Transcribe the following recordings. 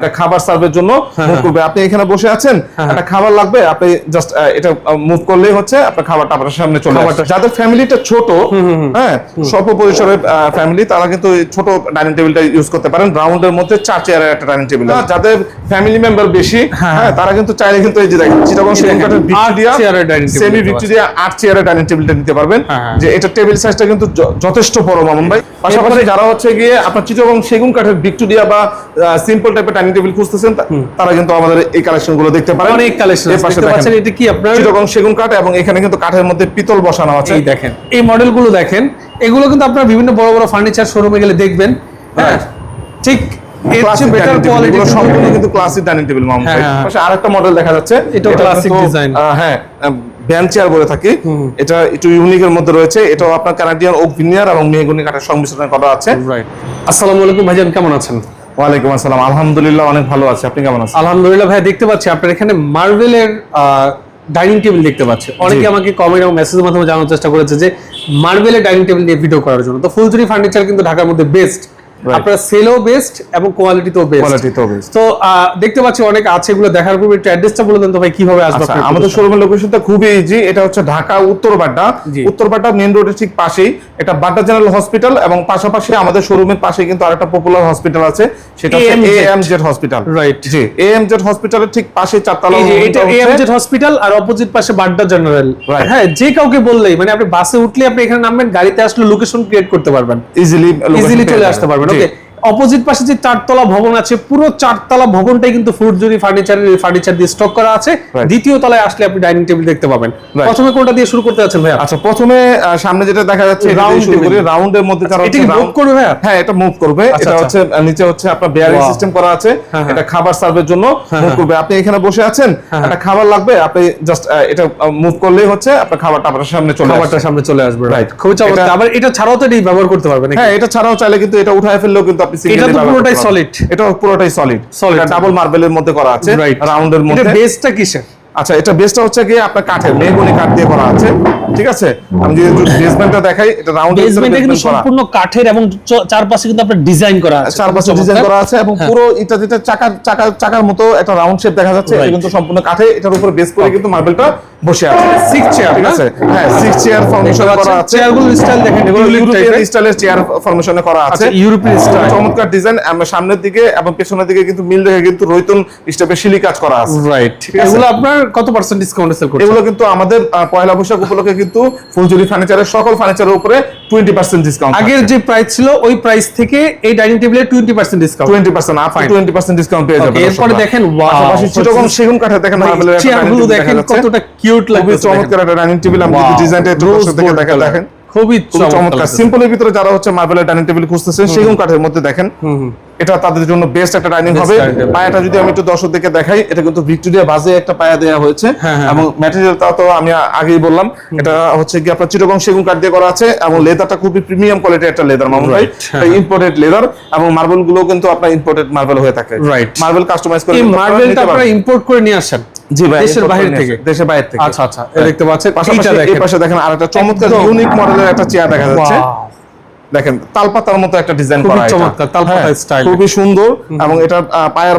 এটা খাবার সার্ভের জন্য মুভ করবে। আপনি এখানে বসে আছেন একটা খাবার লাগবে আপনি জাস্ট এটা মুভ করলেই হচ্ছে আপনার খাবারটা আপনার সামনে চলে আসবে যাদের ফ্যামিলিটা ছোট হ্যাঁ স্বল্প পরিসরের ফ্যামিলি তারা কিন্তু ছোট ডাইনিং টেবিলটা ইউজ করতে পারেন। রাউন্ডের মধ্যে চার চেয়ারের একটা ডাইনিং টেবিল যাদের ফ্যামিলি মেম্বার বেশি হ্যাঁ তারা কিন্তু চাইলে কিন্তু এই যে দেখেন চিটাগং সেগুন কাঠের ভিক্টোরিয়া সেমি ভিক্টোরিয়া আট চেয়ারের ডাইনিং টেবিলটা নিতে পারবেন। হ্যাঁ, হ্যাঁ। যে এটা টেবিল সাইজটা কিন্তু যথেষ্ট বড় মামুন ভাই। পাশাপাশি যারা হচ্ছে গিয়ে আপনার চিটাগং সেগুন কাঠের ভিক্টোরিয়া বা সিম্পল টাইপের ডাইনিং টেবিল খুঁজতেছেন তারা কিন্তু আমাদের এই কালেকশনগুলো দেখতে পারেন। অনেক কালেকশন দেখতে পাচ্ছেন এটা কি আপনার? সেগুন কাঠ এবং এখানে কিন্তু কাঠের মধ্যে পিতল বসানো আছে। এই দেখেন এই মডেলগুলো দেখেন এগুলো কিন্তু আপনার বিভিন্ন বড় বড় ফার্নিচার শোরুমে গেলে দেখবেন। হ্যাঁ। ঠিক ক্লাসিক কিন্তু ক্লাসিক ডাইনিং টেবিল মামুন হ্যাঁ, হ্যাঁ। পাশে আরেকটা মডেল দেখা যাচ্ছে। এটা design। আহ, হ্যাঁ চেয়ার বলে থাকি। এটা একটু ইউনিক এর মধ্যে রয়েছে। এটাও আপনার কানাডিয়ান ওক ভিনিয়ার এবং মেহগুনি কাঠের সংমিশ্রণ করা আছে। রাইট আসসালামু আলাইকুম ভাইজান কেমন আছেন? ওয়ালাইকুম আসসালাম। আলহামদুলিল্লাহ অনেক ভালো আছে। আপনি কেমন আছেন? আলহামদুলিল্লাহ ভাই দেখতে পাচ্ছি আপনার এখানে মার্বেলের ডাইনিং টেবিল দেখতে পাচ্ছি। অনেকে আমাকে কমেন্ট এবং মেসেজের মাধ্যমে জানার চেষ্টা করেছে যে মার্বেলের ডাইনিং টেবিল নিয়ে ভিডিও করার জন্য। তো ফুলচুরি ফার্নিচার কিন্তু ঢাকার মধ্যে বেস্ট. আপনার সেলও বেস্ট এবং কোয়ালিটিতেও বেস্ট। কোয়ালিটি তো বেশ তো দেখতে পাচ্ছি অনেক আছে এগুলো দেখার পূর্বে একটু অ্যাড্রেসটা বলে দেন তো ভাই কীভাবে আসবে আচ্ছা আমাদের? শোরুমের লোকেশনটা খুবই ইজি এটা হচ্ছে ঢাকা উত্তর বাড্ডা। উত্তর বাড্ডা মেইন রোডের ঠিক পাশেই এটা বাড্ডা জেনারেল হসপিটাল এবং পাশাপাশি আমাদের শোরুমের পাশে কিন্তু আরেকটা পপুলার হসপিটাল আছে সেটা হচ্ছে হসপিটাল Right. জি হসপিটালের ঠিক পাশে চারতলা এটা এএমজেড হসপিটাল আর অপোজিট পাশে বাড্ডা জেনারেল. হ্যাঁ যে কাউকে বললেই মানে আপনি বাসে উঠলে আপনি এখানে নামবেন গাড়িতে আসলে লোকেশন ক্রিয়েট করতে পারবেন। ইজিলি ইজিলি চলে আসতে পারবেন। ওকে অপোজিট পাশে যে চারতলা ভবন আছে পুরো চারতলা ভবনটাই কিন্তু ফুডজুরি ফার্নিচারের ফার্নিচার দিয়ে স্টক করা আছে। দ্বিতীয় তলায় আসলে আপনি ডাইনিং টেবিল দেখতে পাবেন। প্রথমে কোনটা দিয়ে শুরু করতে যাচ্ছেন ভাইয়া? আচ্ছা প্রথমে সামনে যেটা দেখা যাচ্ছে করি। table। রাউন্ডের মধ্যে যারা এটা মুভ করবে ভাইয়া? হ্যাঁ এটা মুভ করবে। আচ্ছা, এটা আচ্ছা। হচ্ছে নিচে হচ্ছে আপনার বেয়ারিং সিস্টেম করা আছে। হ্যাঁ, এটা খাবার সার্ভের জন্য মুভ করবে। আপনি এখানে বসে আছেন একটা খাবার লাগবে আপনি জাস্ট এটা মুভ করলেই হচ্ছে আপনার খাবারটা আপনার সামনে চলে আসবে। খাবারটা সামনে চলে আসবে রাইট. খুবই চমৎকার। আবার এটা ছাড়াও তো এটি ব্যবহার করতে পারবেন হ্যাঁ এটা ছাড়াও চাইলে কিন্তু এটা উঠায় ফেললেও কিন্তু আপনি এটা তো পুরোটাই সলিড এটা পুরোটাই সলিড সলিড এটা ডাবল মার্বেলের মধ্যে করা আছে। রাইট রাউন্ডের মধ্যে। বেসটা কিসের? আচ্ছা এটা বেসটা হচ্ছে গিয়ে আপনার কাঠের মেহগনি কাঠ দিয়ে করা আছে ঠিক আছে? আমি যদি বেসমেন্টটা দেখাই এটা রাউন্ড বেসমেন্টে কিন্তু সম্পূর্ণ কাঠের এবং চারপাশে কিন্তু আপনার ডিজাইন করা আছে। চারপাশে ডিজাইন করা আছে এবং হ্যাঁ। পুরো এটা যেটা চাকার চাকার চাকার মতো একটা রাউন্ড শেপ দেখা যাচ্ছে। এটা কিন্তু সম্পূর্ণ কাঠে এটার উপর বেস করে কিন্তু মার্বেলটা বসে আছে। Six chair, ঠিক আছে? হ্যাঁ সিক্স চেয়ার ফর্মেশন করা আছে। চেয়ারগুলো স্টাইল দেখেন এগুলো ইউরোপিয়ান স্টাইলের চেয়ার ফর্মেশনে করা আছে। আচ্ছা ইউরোপিয়ান স্টাইল চমৎকার ডিজাইন আমরা সামনের দিকে এবং পেছনের দিকে কিন্তু মিল রেখে কিন্তু রৈতন স্টেপে শিলি কাজ করা আছে। রাইট ঠিক আছে। এগুলো আপনার কত পার্সেন্ট ডিসকাউন্টে সেল করছেন? এগুলো কিন্তু আমাদের পয়লা বৈশাখ উপলক্ষে কিন্তু ফুলজুরি ফার্নিচারের সকল ফার্নিচারের উপরে টোয়েন্টি পার্সেন্ট ডিসকাউন্ট আগের যে প্রাইস ছিল ওই প্রাইস থেকে এই dining twenty percent discount twenty percent up twenty percent discount পেয়ে যাবেন এরপরে দেখেন পাশাপাশি চিটাগং সেগুন কাঠে দেখেন চেয়ারগুলো দেখেন কতটা কিউট লাগবে লাগছে চমৎকার একটা ডাইনিং টেবিল আমি ডিজাইনটা একটু দেখেন। খুবই চমৎকার সিম্পলের ভিতরে যারা হচ্ছে মার্বেলের ডাইনিং টেবিল খুঁজতেছেন সেগুন কাঠের মধ্যে দেখেন। এটা তাদের জন্য বেস্ট একটা ডাইনিং হবে। পায়াটা যদি আমি একটু দর্শকদেরকে দেখাই এটা কিন্তু ভিক্টোরিয়া বাজে একটা পায়া হয়েছে। হ্যাঁ, হ্যাঁ, এবং ম্যাটেরিয়ালটা তো আমি আগেই বললাম। এটা হচ্ছে কি আপনার চিটাগং সেগুন কাঠ দিয়ে করা আছে এবং লেদারটা খুবই প্রিমিয়াম কোয়ালিটির একটা লেদার মামুন ভাই। হ্যাঁ, ইম্পোর্টেড লেদার এবং মার্বেলগুলো কিন্তু আপনার ইম্পোর্টেড মার্বেল হয়ে থাকে। Right. মার্বেল কাস্টমাইজ করে মার্বেলটা আপনারা ইম্পোর্ট করে নিয়ে আসেন। জি ভাই দেশের বাইরে থেকে? দেশের বাইরে থেকে। আচ্ছা আচ্ছা দেখতে পাচ্ছেন। পাশাপাশি এই পাশে দেখেন আরেকটা চমৎকার ইউনিক মডেলের একটা চেয়ার দেখা যাচ্ছে। দেখেন তালপাতার মতো একটা ডিজাইন করা এটা। চমৎকার, তালপাতা হ্যাঁ, খুবই সুন্দর এবং এটা পায়ার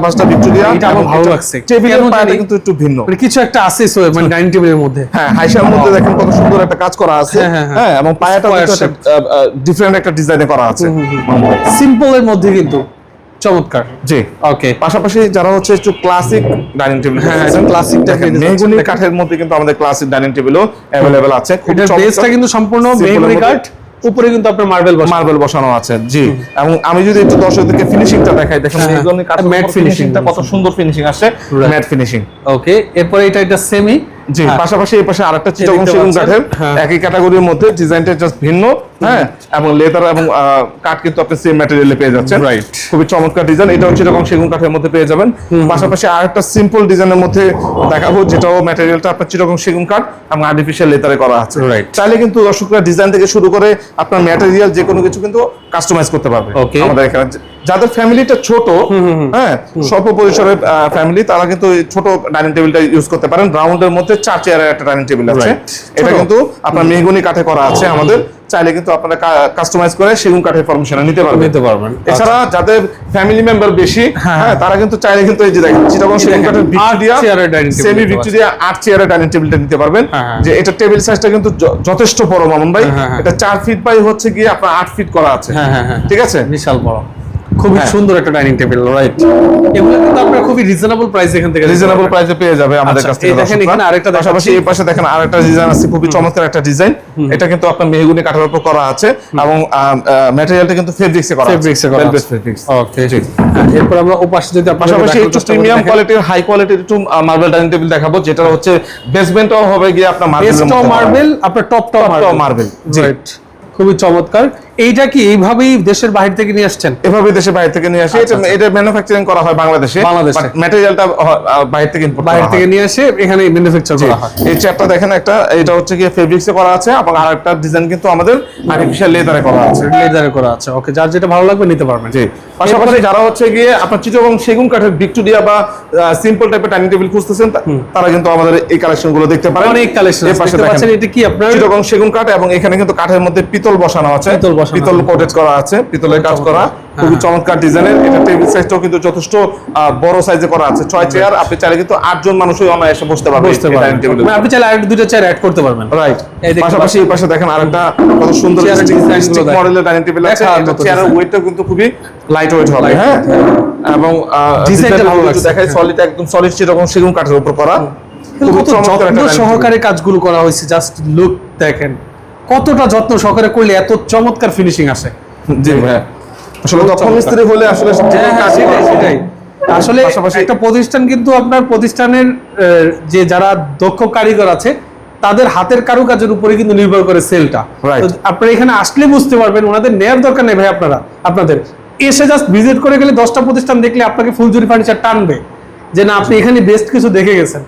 এটা আমার ভালো লাগছে। টেবিলের পায়াটা কিন্তু একটু ভিন্ন। মানে কিছু একটা আছে সো মানে ডাইনিং টেবিলের মধ্যে। হ্যাঁ হাইসার মধ্যে দেখেন কত সুন্দর একটা কাজ করা আছে। হ্যাঁ, হ্যাঁ, হ্যাঁ। হ্যাঁ এবং পায়াটা ডিফারেন্ট একটা ডিজাইনে করা আছে। সিম্পলের মধ্যে কিন্তু। চমৎকার। জি। ওকে পাশাপাশি যারা হচ্ছে একটু ক্লাসিক ডাইনিং টেবিল হ্যাঁ, type এর মেহগুনি কাঠের মধ্যে কিন্তু আমাদের ক্লাসিক ডাইনিং টেবিলও অ্যাভেলেবেল আছে। এটার বেসটা কিন্তু সম্পূর্ণ মেহগনি কাঠ উপরে কিন্তু আপনার মার্বেল মার্বেল বসানো আছে জি। এবং আমি যদি একটু দর্শকদেরকে ফিনিশিংটা দেখাই দেখেন হ্যাঁ, মেহগনি কাঠের matte উপর finishing finishingটা কত সুন্দর ফিনিশিং আসে। ম্যাট ফিনিশিং ওকে এরপরে এটা এটা সেমি জি পাশাপাশি এই পাশে আরেকটা চিটাগং সেগুন কাঠের। হ্যাঁ। একই ক্যাটাগরির মধ্যে ডিজাইনটা জাস্ট ভিন্ন। হ্যাঁ এবং লেদার এবং কাঠ কিন্তু আপনি সেম ম্যাটেরিয়ালে পেয়ে যাচ্ছেন। Right. খুবই চমৎকার ডিজাইন এটাও চিটাগং সেগুন কাঠের মধ্যে পেয়ে যাবেন। পাশাপাশি আরেকটা সিম্পল ডিজাইনের মধ্যে দেখাবো যেটাও ম্যাটেরিয়ালটা আপনার চিটাগং সেগুন কাঠ এবং আর্টিফিশিয়াল লেদারে করা আছে। Right. চাইলে কিন্তু দর্শকরা ডিজাইন থেকে শুরু করে আপনার ম্যাটেরিয়াল যে কোনো কিছু কিন্তু কাস্টমাইজ করতে পারবে. আমাদের এখানে। যাদের ফ্যামিলিটা ছোট হ্যাঁ স্বল্প পরিসরের ফ্যামিলি তারা কিন্তু ছোট ডাইনিং টেবিলটা ইউজ করতে পারেন। রাউন্ডের মধ্যে চার চেয়ারের একটা ডাইনিং টেবিল আছে। এটা কিন্তু আপনার মেহগুনি কাঠে করা আছে আমাদের। চাইলে কিন্তু আপনারা কাস্টমাইজ করে সেগুন কাঠের ফরমেশনে নিতে পারবেন। নিতে পারবেন। এছাড়া যাদের ফ্যামিলি মেম্বার বেশি হ্যাঁ তারা কিন্তু চাইলে কিন্তু এই যে দেখেন চিটাগং সেগুন কাঠের বিট ভিক্টোরিয়া চেয়ারের ডাইনিং টেবিল সেমি বিট ভিক্টোরিয়া আট চেয়ারের ডাইনিং টেবিলটা নিতে পারবেন। হ্যাঁ, হ্যাঁ। যে এটা টেবিল সাইজটা কিন্তু যথেষ্ট বড় মামুন ভাই। হ্যাঁ, হ্যাঁ। এটা চার ফিট বাই হচ্ছে গিয়ে আপনার আট ফিট করা আছে। হ্যাঁ, হ্যাঁ, হ্যাঁ। ঠিক আছে? বিশাল বড়। খুবই হ্যাঁ। সুন্দর একটা ডাইনিং টেবিল রাইট এগুলো কিন্তু আপনারা খুবই রিজনেবল প্রাইস এখান থেকে রিজনেবল প্রাইসে পেয়ে যাবে আমাদের আচ্ছা, কাছ থেকে দেখেন এখানে আরেকটা পাশাপাশি এই পাশে দেখেন আরেকটা ডিজাইন আছে খুবই চমৎকার একটা ডিজাইন এটা কিন্তু আপনার মেহগুনি কাঠের উপর করা আছে এবং ম্যাটেরিয়ালটা কিন্তু ফেব্রিক্সে করা ফেব্রিক্সে করা Velvet আছে। fabrics। ওকে এরপর আমরা ও পাশে যদি পাশাপাশি একটু প্রিমিয়াম কোয়ালিটির হাই কোয়ালিটির একটু মার্বেল ডাইনিং টেবিল দেখাবো যেটা হচ্ছে বেসমেন্টও হবে গিয়ে আপনার মার্বেল মার্বেল আপনার টপ টপ top জি। রাইট খুবই চমৎকার। এইটা কি এইভাবেই দেশের বাইরে থেকে নিয়ে আসছেন? এভাবে দেশের বাইরে থেকে নিয়ে আসে। এটা এটা ম্যানুফ্যাকচারিং করা হয় বাংলাদেশে বাংলাদেশে। ম্যাটেরিয়ালটা বাইরে থেকে ইম্পোর্ট বাইরে থেকে নিয়ে এসে এখানে ম্যানুফ্যাকচার করা হয়। এই চ্যাপটা দেখেন একটা এটা হচ্ছে গিয়ে ফেব্রিক্সে করা আছে এবং আরেকটা ডিজাইন কিন্তু আমাদের আর্টিফিশিয়াল লেদারে করা আছে। লেদারে করা আছে ওকে যার যেটা ভালো লাগবে নিতে পারবেন। জি। পাশাপাশি যারা হচ্ছে গিয়ে আপনার চিটাগং সেগুন কাঠের ভিক্টোরিয়া বা সিম্পল টাইপের ডাইনিং টেবিল খুঁজতেছেন তারা কিন্তু আমাদের এই কালেকশনগুলো দেখতে পারেন। অনেক কালেকশন দেখতে পাচ্ছেন এটা কি আপনার? চিটাগং সেগুন কাঠ এবং এখানে কিন্তু কাঠের মধ্যে পিতল বসানো আছে। পিতল বসানো পিতল। কোটেজ করা আছে পিতলের কাজ করা খুবই চমৎকার ডিজাইনের এটা টেবিল সাইজটাও কিন্তু যথেষ্ট বড় সাইজে করা আছে। ছয় চেয়ার আপনি চাইলে কিন্তু আটজন মানুষই অনায়াসে বসতে পারবেন। টেবিলে মানে আপনি চাইলে আরেক দুটো চেয়ার অ্যাড করতে পারবেন। রাইট পাশাপাশি এই পাশে দেখেন আরেকটা কত সুন্দর স্টিক মডেলের ডাইনিং টেবিল আছে। এটা চেয়ারের design। ওয়েটটা কিন্তু খুবই লাইট ওয়েট হবে হ্যাঁ? এবং ডিজাইনটা ভালো লাগছে। দেখায় সলিড একদম সলিড সেরকম সেগুন কাঠের উপর করা। কত চমৎকার একটা সহকারে কাজগুলো করা হয়েছে জাস্ট লুক দেখেন। কতটা যত্ন সহকারে করলে এত চমৎকার ফিনিশিং আসে? জি ভাই আসলে দক্ষ মিস্ত্রি হলে আসলে হ্যাঁ, হ্যাঁ, কাজ সেটাই, সেটাই। আসলে একটা প্রতিষ্ঠান কিন্তু আপনার প্রতিষ্ঠানের যে যারা দক্ষ কারিগর আছে তাদের হাতের কারুকাজের উপরে কিন্তু নির্ভর করে সেলটা. আপনারা এখানে আসলে বুঝতে পারবেন ওনাদের নেয়ার দরকার নেই ভাই আপনারা আপনাদের। এসে জাস্ট ভিজিট করে গেলে দশটা প্রতিষ্ঠান দেখলে আপনাকে ফুলজুরি ফার্নিচার টানবে। যে না আপনি এখানে বেস্ট কিছু দেখে গেছেন।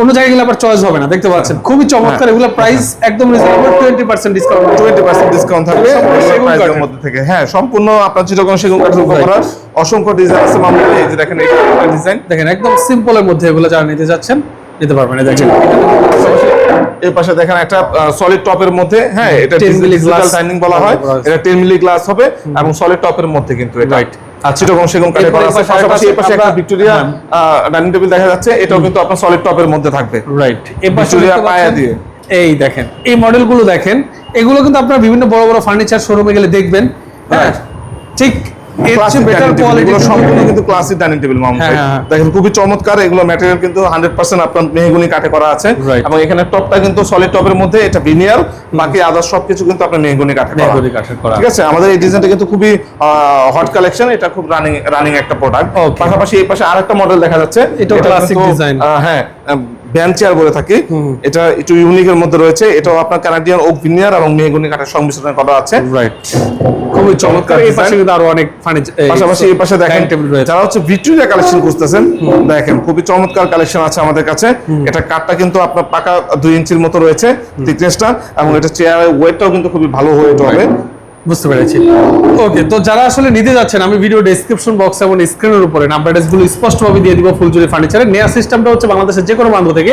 অন্য জায়গায় গেলে আবার চয়েস হবে না দেখতে পাচ্ছেন। খুবই চমৎকার হ্যাঁ। এগুলো প্রাইস একদম reasonable twenty percent discount twenty percent discount থাকবে। সেগুন এর মধ্যে থেকে। হ্যাঁ সম্পূর্ণ আপনার চিটাগং সেগুন কাঠের উপর করা। অসংখ্য ডিজাইন আছে মামলা এই যে দেখেন এই ডিজাইন দেখেন একদম সিম্পলের মধ্যে এগুলো যারা নিতে যাচ্ছেন নিতে পারবেন। দেখেন। এই পাশে দেখেন একটা সলিড টপের মধ্যে। হ্যাঁ এটা 10 মিলি ডিজিটাল ডাইনিং বলা হয়। এটা 10 মিলি গ্লাস হবে। এবং সলিড টপের মধ্যে কিন্তু এটা। Right. আর সেগুন কাঠে করা আছে। পাশাপাশি এই পাশে একটা ভিক্টোরিয়া হ্যাঁ। ডাইনিং টেবিল দেখা যাচ্ছে। এটাও কিন্তু আপনার সলিড টপের মধ্যে থাকবে। রাইট ভিক্টোরিয়া পায়া দিয়ে। এই দেখেন এই মডেলগুলো দেখেন এগুলো কিন্তু আপনার বিভিন্ন বড় বড় ফার্নিচার শোরুমে গেলে দেখবেন। হ্যাঁ ঠিক এর চেয়ে বেটার কোয়ালিটি সম্পূর্ণ কিন্তু ক্লাসিক ডাইনিং টেবিল মাম হ্যাঁ, হ্যাঁ, হ্যাঁ। দেখেন খুবই চমৎকার এগুলো ম্যাটেরিয়াল কিন্তু 100% আপনার মেহগুনি কাঠে করা আছে। এবং এখানে টপটা কিন্তু সলিড টপের মধ্যে এটা ভিনিয়ার বাকি আদার সবকিছু কিন্তু আপনার মেহগুনি কাঠে করা। ঠিক আছে? আমাদের এই ডিজাইনটা কিন্তু খুবই হট কালেকশন এটা খুব রানিং রানিং একটা প্রোডাক্ট পাশাপাশি এই পাশে আরেকটা মডেল দেখা যাচ্ছে। এটা কিন্তু, হ্যাঁ ব্যান্ড চেয়ার বলে থাকি। এটা একটু ইউনিক এর মধ্যে রয়েছে। এটাও আপনার কানাডিয়ান ওক ভিনিয়ার এবং মেহগুনি কাঠের সংমিশ্রণ করা আছে। রাইট খুবই চমৎকার এই পাশে কিন্তু আরও অনেক ফার্নিচার পাশাপাশি এই পাশে দেখেন টেবিল রয়েছে। যারা হচ্ছে ভিক্টোরিয়া কালেকশন খুঁজতেছেন দেখেন খুবই চমৎকার কালেকশন আছে আমাদের কাছে। এটা কাঠটা কিন্তু আপনার পাকা দুই ইঞ্চির মতো রয়েছে থিকনেসটা এবং এটা চেয়ারের ওয়েটটাও কিন্তু খুবই ভালো হয়ে হবে বুঝতে পেরেছি। ওকে তো যারা আসলে নিতে যাচ্ছেন আমি ভিডিও ডেসক্রিপশন বক্স এবং স্ক্রিনের উপরে নাম্বারগুলো স্পষ্টভাবে দিয়ে দিব ফুলজুরি ফার্নিচারের নেওয়ার সিস্টেমটা হচ্ছে বাংলাদেশের যে কোনো প্রান্ত থেকে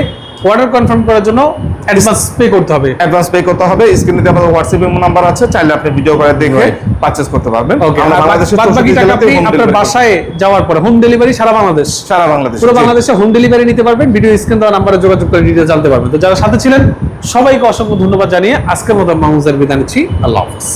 অর্ডার কনফার্ম করার জন্য অ্যাডভান্স পে করতে হবে। অ্যাডভান্স পে করতে হবে স্ক্রিনে আমাদের হোয়াটসঅ্যাপ নাম্বার আছে চাইলে আপনি ভিডিও করে দেখে. পারচেজ করতে পারবেন। ওকে আমরা বাংলাদেশের বাদ বাকি 64 টাকা আপনি আপনার বাসায় যাওয়ার পরে হোম ডেলিভারি সারা বাংলাদেশ। সারা বাংলাদেশ পুরো বাংলাদেশে হোম ডেলিভারি নিতে পারবেন ভিডিও স্ক্রিন দেওয়া নাম্বারে যোগাযোগ করে ডিটেল জানতে পারবেন। তো যারা সাথে ছিলেন সবাইকে অসংখ্য ধন্যবাদ জানিয়ে আজকের মতো মাহমুজার বিদায় নিচ্ছি। আল্লাহ হাফিজ।